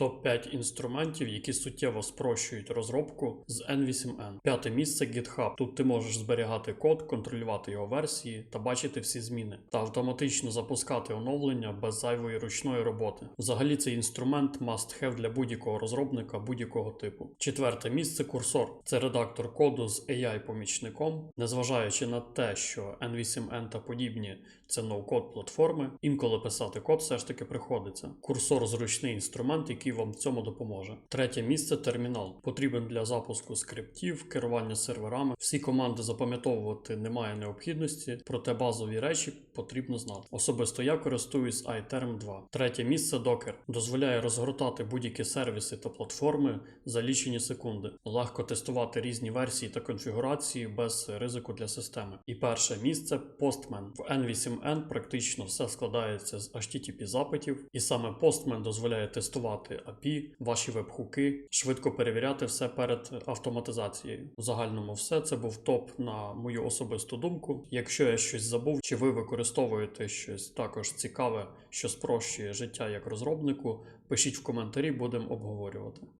Топ-5 інструментів, які суттєво спрощують розробку з N8N. П'яте місце GitHub. Тут ти можеш зберігати код, контролювати його версії та бачити всі зміни, та автоматично запускати оновлення без зайвої ручної роботи. Взагалі цей інструмент must have для будь-якого розробника будь-якого типу. Четверте місце курсор. Це редактор коду з AI-помічником. Незважаючи на те, що N8N та подібні це ноу-код платформи, інколи писати код все ж таки приходиться. Курсор зручний інструмент, який вам в цьому допоможе. Третє місце термінал. Потрібен для запуску скриптів, керування серверами. Всі команди запам'ятовувати немає необхідності, проте базові речі потрібно знати. Особисто я користуюсь iTerm 2. Третє місце Docker дозволяє розгортати будь-які сервіси та платформи за лічені секунди, легко тестувати різні версії та конфігурації без ризику для системи. І перше місце Postman. В N8N практично все складається з HTTP запитів, і саме Postman дозволяє тестувати API, ваші веб-хуки, швидко перевіряти все перед автоматизацією. У загальному все це був топ на мою особисту думку. Якщо я щось забув, чи ви використовуєте щось також цікаве, що спрощує життя як розробнику, пишіть в коментарі, будемо обговорювати.